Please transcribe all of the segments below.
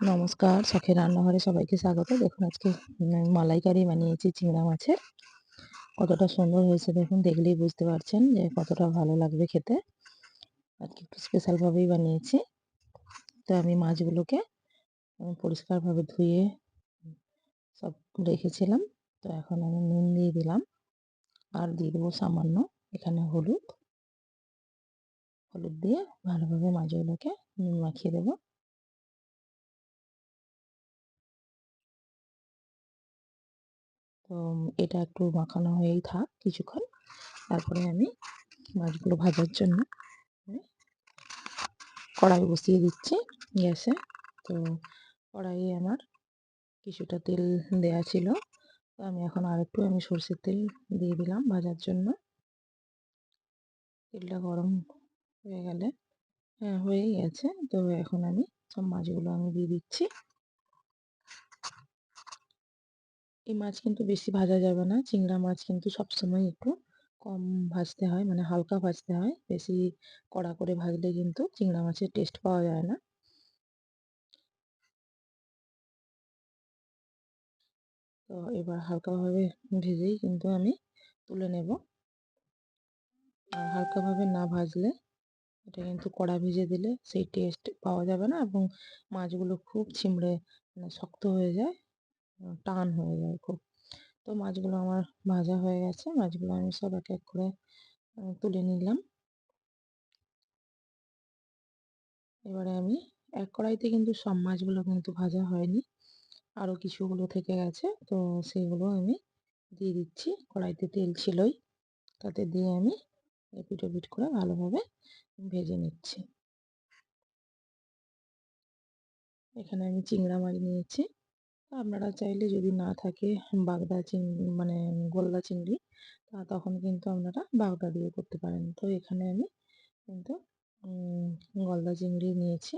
নমস্কার, শখের রান্নাঘরে সবাইকে স্বাগত। দেখুন, আজকে মালাইকারি বানিয়েছি, চিংড়া মাছের। কতটা সুন্দর হয়েছে দেখুন, দেখলেই বুঝতে পারছেন যে কতটা ভালো লাগবে খেতে। আজকে একটু স্পেশালভাবেই বানিয়েছি। তো আমি মাছগুলোকে পরিষ্কারভাবে ধুয়ে, সব রেখেছিলাম। তো এখন আমি নুন দিয়ে দিলাম। আর দিয়ে দেবো সামান্য এখানে হলুদ। হলুদ দিয়ে ভালোভাবে মাছগুলোকে নুন মাখিয়ে দেবো। তো এটা একটু মাখানো হয়েই থাক কিছুক্ষণ। তারপরে আমি মাছগুলো ভাজার জন্য কড়াই বসিয়ে দিচ্ছি গ্যাসে। তো কড়াইয়ে আমার কিছুটা তেল দেয়া ছিল। তো আমি এখন আর একটু আমি সর্ষের তেল দিয়ে দিলাম ভাজার জন্য। তেলটা গরম হয়ে গেলে হ্যাঁ হয়েই গেছে। তো এখন আমি সব মাছগুলো আমি দিয়ে দিচ্ছি। এই মাছ কিন্তু বেশি ভাজা যাবে না। চিংড়া মাছ কিন্তু সবসময় একটু কম ভাজতে হয় মানে হালকা ভাজতে হয়। বেশি কড়া করে ভাজলে কিন্তু চিংড়া মাছের টেস্ট পাওয়া যায় না। তো এবার হালকাভাবে ভেজেই কিন্তু আমি তুলে নেব। আর হালকাভাবে না ভাজলে এটা কিন্তু কড়া ভেজে দিলে সেই টেস্ট পাওয়া যাবে না এবং মাছগুলো খুব ছিমড়ে মানে শক্ত হয়ে যায়। টান হয়ে যায় খুব। তো মাছগুলো আমার ভাজা হয়ে গেছে, মাছগুলো আমি সব এক এক করে তুলে নিলাম। এবারে আমি এক কড়াইতে কিন্তু সব মাছগুলো কিন্তু ভাজা হয়নি আরও কিছুগুলো থেকে গেছে, তো সেগুলো আমি দিয়ে দিচ্ছি, কড়াইতে তেল ছিলই, তাতে দিয়ে আমি এপিট ওপিট করে ভালোভাবে ভেজে নিচ্ছি। এখানে আমি চিংড়া মাছ নিয়েছি। আপনারা চাইলে যদি না থাকে বাগদা চিংড়ি মানে গোল্লা চিংড়ি, তা তখন কিন্তু আপনারা বাগদা দিয়ে করতে পারেন। তো এখানে আমি কিন্তু গলদা চিংড়ি নিয়েছি।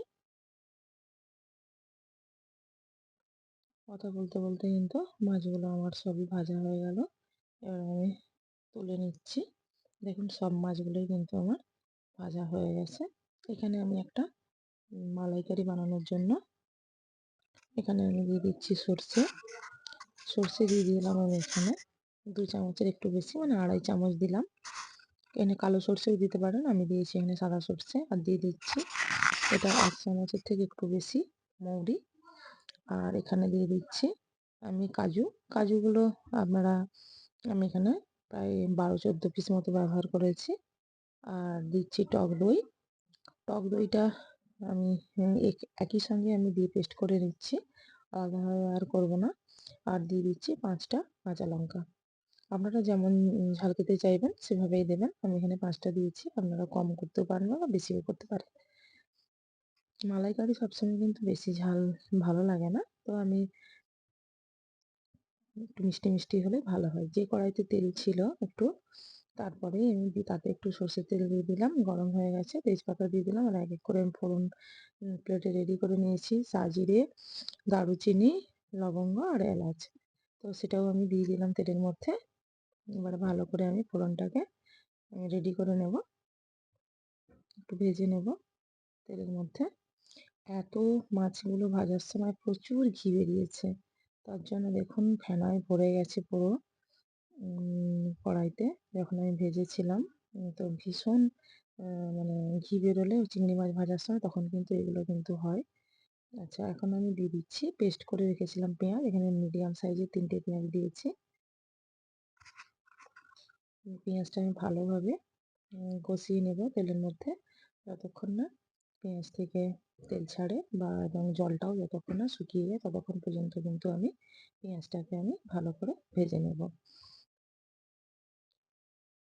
কথা বলতে বলতে কিন্তু মাছগুলো আমার সবই ভাজা হয়ে গেল। এবার আমি তুলে নিচ্ছি। দেখুন সব মাছগুলোই কিন্তু আমার ভাজা হয়ে গেছে। এখানে আমি একটা মালাইকারি বানানোর জন্য এখানে আমি দিয়ে দিচ্ছি সর্ষে। সর্ষে দিয়ে দিলাম আমি এখানে। দু চামচের একটু বেশি মানে আড়াই চামচ দিলাম। এখানে কালো সর্ষেও দিতে পারেন, আমি দিয়েছি এখানে সাদা সর্ষে। আর দিয়ে দিচ্ছি এটা এক চামচের থেকে একটু বেশি মৌরি। আর এখানে দিয়ে দিচ্ছি আমি কাজু। কাজুগুলো আপনারা, আমি এখানে প্রায় বারো চোদ্দ পিস মতো ব্যবহার করেছি। আর দিচ্ছি টক দই। টক দইটা আমি একই সঙ্গে আমি দিয়ে পেস্ট করে নিচ্ছি। আলাদাভাবে আর করব না। আর দিয়ে দিচ্ছি পাঁচটা কাঁচা লঙ্কা। আপনারা যেমন ঝাল খেতে চাইবেন, সেভাবেই দেবেন। আমি এখানে পাঁচটা দিয়েছি। আপনারা কম করতেও পারেন বা বেশিও করতে পারেন। মালাইকারি সবসময় কিন্তু বেশি ঝাল ভালো লাগে না। তো আমি একটু মিষ্টি মিষ্টি হলে ভালো হয়। যে কড়াইতে তেল ছিল একটু তারপরে আমি তাতে একটু সর্ষের তেল দিয়ে দিলাম, গরম হয়ে গেছে। তেজপাতা দিয়ে দিলাম আর এক এক করে ফোড়ন প্লেটে রেডি করে নিয়েছি। সাজিরে দারুচিনি, লবঙ্গ আর এলাচ। তো সেটাও আমি দিয়ে দিলাম তেলের মধ্যে। এবার ভালো করে আমি ফোড়নটাকে রেডি করে নেব। একটু ভেজে নেব তেলের মধ্যে। এত মাছগুলো ভাজার সময় প্রচুর ঘি বেরিয়েছে। তার জন্য দেখুন ফেনায় ভরে গেছে পুরো। কড়াইতে যখন আমি ভেজেছিলাম তো ভীষণ মানে ঘি বেরোলে চিংড়ি মাছ ভাজার সময় তখন কিন্তু এগুলো কিন্তু হয়। আচ্ছা এখন আমি দিয়ে দিচ্ছি, পেস্ট করে রেখেছিলাম পেঁয়াজ, এখানে মিডিয়াম সাইজের তিনটে পেঁয়াজ দিয়েছি। পেঁয়াজটা আমি ভালোভাবে কষিয়ে নেব তেলের মধ্যে, যতক্ষণ না পেঁয়াজ থেকে তেল ছাড়ে বা এবং জলটাও যতক্ষণ না শুকিয়ে যায়, ততক্ষণ পর্যন্ত কিন্তু আমি পেঁয়াজটাকে আমি ভালো করে ভেজে নেব।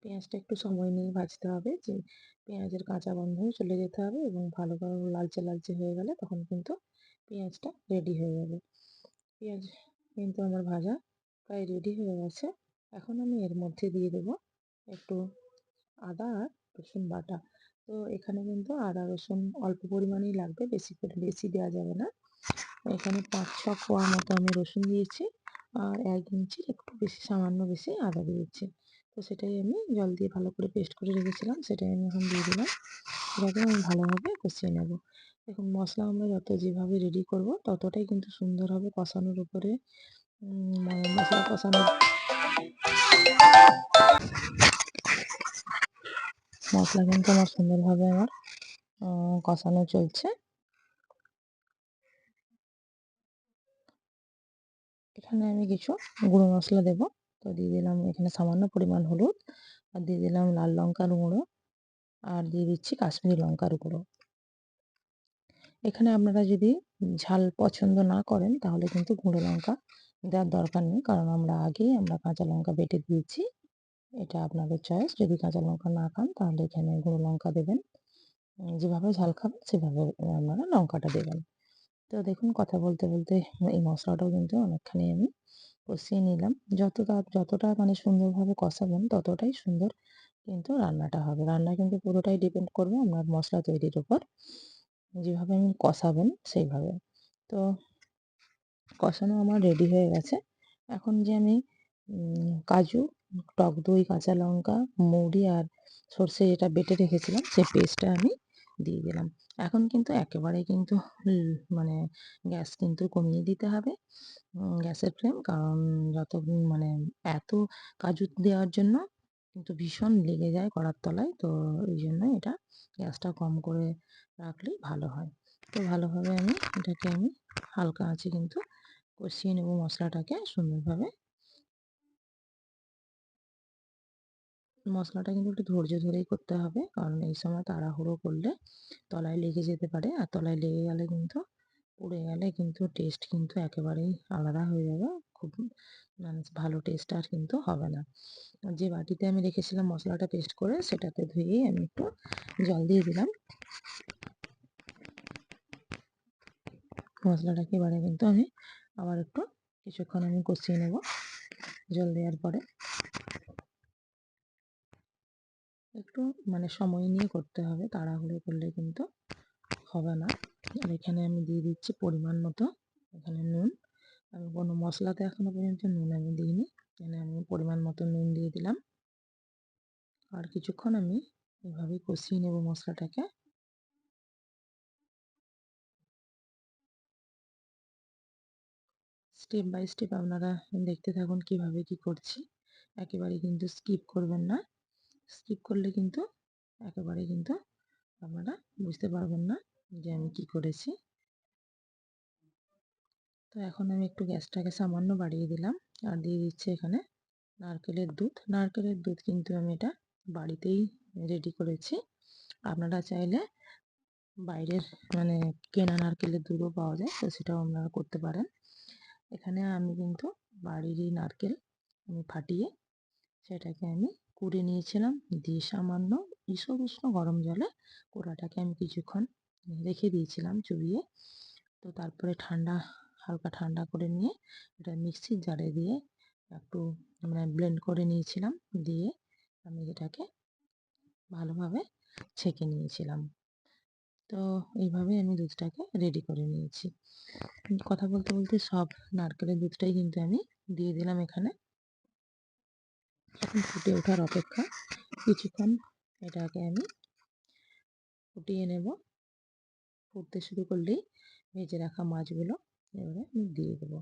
পেঁয়াজটা একটু সময় নিয়ে ভাজতে হবে। যে পেঁয়াজের কাঁচা গন্ধও চলে যেতে হবে এবং ভালো করে লালচে লালচে হয়ে গেলে তখন কিন্তু পেঁয়াজটা রেডি হয়ে যাবে। পেঁয়াজ কিন্তু আমার ভাজা প্রায় রেডি হয়ে গেছে। এখন আমি এর মধ্যে দিয়ে দেবো একটু আদা আর রসুন বাটা। তো এখানে কিন্তু আদা, রসুন অল্প পরিমাণেই লাগবে, বেশি করে বেশি দেওয়া যাবে না। এখানে পাঁচ ছ কোয়া মতো আমি রসুন দিয়েছি আর এক ইঞ্চির একটু বেশি, সামান্য বেশি আদা দিয়েছি। তো সেটাই আমি জল দিয়ে ভালো করে পেস্ট করে রেখেছিলাম, সেটাই আমি এখন দিয়ে দিলাম। এটাকে আমি ভালোভাবে কষিয়ে নেব। দেখুন মশলা আমরা যত যেভাবে রেডি করব, ততটাই কিন্তু সুন্দর হবে কষানোর উপরে। মশলা কষানোর মশলা কিন্তু আমার সুন্দরভাবে আমার কষানো চলছে। এখানে আমি কিছু গুঁড়ো মশলা দেব। তো দিয়ে দিলাম এখানে সামান্য পরিমাণ হলুদ আর দিয়ে দিলাম লাল লঙ্কার গুঁড়ো আর দিয়ে দিচ্ছি কাশ্মীরি লঙ্কার গুঁড়ো। এখানে আপনারা যদি ঝাল পছন্দ না করেন তাহলে কিন্তু গুঁড়ো লঙ্কা দেওয়ার দরকার নেই কারণ আমরা আগেই আমরা কাঁচা লঙ্কা বেটে দিয়েছি। এটা আপনাদের চয়েস যদি কাঁচা লঙ্কা না খান তাহলে এখানে গুঁড়ো লঙ্কা দেবেন। যেভাবে ঝাল খাবেন সেভাবে আপনারা লঙ্কাটা দেবেন। তো দেখুন কথা বলতে বলতে এই মশলাটাও কিন্তু অনেকখানি আমি কষিয়ে নিলাম। যতটা যতটা মানে সুন্দরভাবে কষাবেন ততটাই সুন্দর কিন্তু রান্নাটা হবে। রান্না কিন্তু পুরোটাই ডিপেন্ড করবে আপনার মশলা তৈরির উপর। যেভাবে আমি কষাবেন সেইভাবে। তো কষানো আমার রেডি হয়ে গেছে। এখন যে আমি কাজু, টক দই, কাঁচা লঙ্কা মৌরি আর সর্ষে যেটা বেটে রেখেছিলাম সেই পেস্টটা আমি দিয়ে দিলাম। এখন কিন্তু একেবারে কিন্তু মানে গ্যাস কিন্তু কমিয়ে দিতে হবে। গ্যাসের ফ্লেম কারণ যত মানে এত কাজু দেওয়ার জন্য কিন্তু ভীষণ লেগে যায় কড়ার তলায়। তো এই জন্য এটা গ্যাসটা কম করে রাখলেই ভালো হয়। তো ভালোভাবে আমি এটাকে আমি হালকা আছে কিন্তু কষিয়ে নেব মশলাটাকে সুন্দরভাবে। মশলাটা কিন্তু একটু ধৈর্য ধরেই করতে হবে। কারণ এই সময় তাড়াহুড়ো করলে তলায় লেগে যেতে পারে। আর তলায় লেগে গেলে কিন্তু পুড়ে গেলে কিন্তু টেস্ট কিন্তু একেবারেই আলাদা হয়ে যাবে। খুব মানে ভালো টেস্ট আর কিন্তু হবে না। যে বাটিতে আমি রেখেছিলাম মশলাটা পেস্ট করে, সেটাতে ধুয়েই আমি একটু জল দিয়ে দিলাম। মশলাটাকে এবারে কিন্তু আমি আবার একটু কিছুক্ষণ আমি কষিয়ে নেব জল দেওয়ার পরে। একটু মানে সময় নিয়ে করতে হবে। তাড়াহুড়ো করলে কিন্তু হবে না। আর এখানে আমি দিয়ে দিচ্ছি পরিমাণ মতো, এখানে নুন। আমি কোনো মশলাতে এখনও পর্যন্ত নুন আমি দিইনি। এখানে আমি পরিমাণ মতো নুন দিয়ে দিলাম। আর কিছুক্ষণ আমি এভাবেই কষিয়ে নেব মশলাটাকে। স্টেপ বাই স্টেপ আপনারা দেখতে থাকুন কীভাবে কি করছি। একেবারে কিন্তু স্কিপ করবেন না। স্কিপ করলে কিন্তু একেবারে কিন্তু আপনারা বুঝতে পারবেন না যে আমি কি করেছি। তো এখন আমি একটু গ্যাসটাকে সামান্য বাড়িয়ে দিলাম আর দিয়ে দিচ্ছি এখানে নারকেলের দুধ। নারকেলের দুধ কিন্তু আমি এটা বাড়িতেই রেডি করেছি। আপনারা চাইলে বাইরের মানে কেনা নারকেলের দুধও পাওয়া যায়, তো সেটাও আপনারা করতে পারেন। এখানে আমি কিন্তু বাড়িরই নারকেল আমি ফাটিয়ে সেটাকে আমি কুড়ে নিয়েছিলাম। দিয়ে সামান্য ঈষৎ উষ্ণ গরম জলে কোড়াটাকে আমি কিছুক্ষণ রেখে দিয়েছিলাম চুবিয়ে। তো তারপরে ঠান্ডা, হালকা ঠান্ডা করে নিয়ে এটা মিক্সির জারে দিয়ে একটু মানে ব্লেন্ড করে নিয়েছিলাম। দিয়ে আমি এটাকে ভালোভাবে ছেঁকে নিয়েছিলাম। তো এইভাবে আমি দুধটাকে রেডি করে নিয়েছি। কথা বলতে বলতে সব নারকেলের দুধটাই কিন্তু আমি দিয়ে দিলাম এখানে। এখন ফুটে ওঠার অপেক্ষা। কিছুক্ষণ এটাকে আমি ফুটিয়ে নেব। ফুটতে শুরু করলেই ভেজে রাখা মাছগুলো এবারে আমি দিয়ে দেবো।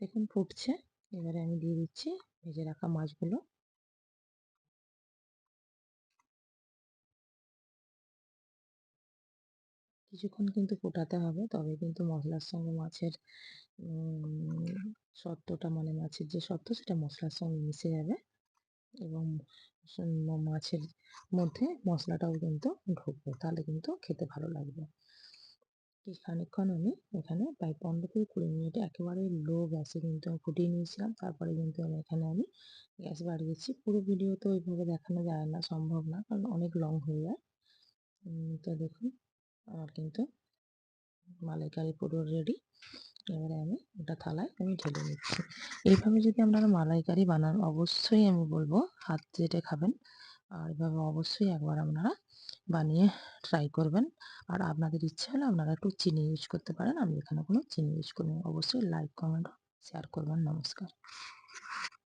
দেখুন ফুটছে, এবারে আমি দিয়ে দিচ্ছি ভেজে রাখা মাছগুলো। কিছুক্ষণ কিন্তু ফোটাতে হবে, তবে কিন্তু মশলার সঙ্গে মাছের সত্ত্বটা মানে মাছের যে সত্ত্ব সেটা মশলার সঙ্গে মিশে যাবে। এবং মাছের মধ্যে মশলাটাও কিন্তু ঢুকবে। তাহলে কিন্তু খেতে ভালো লাগবে। খানিকক্ষণ আমি এখানে প্রায় পনেরো থেকে কুড়ি মিনিট একেবারে লো গ্যাসে কিন্তু আমি ফুটিয়ে নিয়েছিলাম। তারপরে কিন্তু আমি এখানে আমি গ্যাস বাড়িয়েছি। পুরো ভিডিও তো ওইভাবে দেখানো যায় না, সম্ভব না, কারণ অনেক লং হয়ে যায়। তো দেখুন, আমার কিন্তু মালাইকারি পুরো রেডি এবারে আমি ওটা থালায় আমি ঢেলে নিচ্ছি। এইভাবে যদি আপনারা মালাইকারি বানান, অবশ্যই আমি বলব হাত যেটা খাবেন, আর এভাবে অবশ্যই একবার আপনারা বানিয়ে ট্রাই করবেন। আর আপনাদের ইচ্ছে হলে আপনারা একটু চিনি ইউজ করতে পারেন, আমি এখানে কোনো চিনি ইউজ করিনি। অবশ্যই লাইক কমেন্ট শেয়ার করবেন। নমস্কার।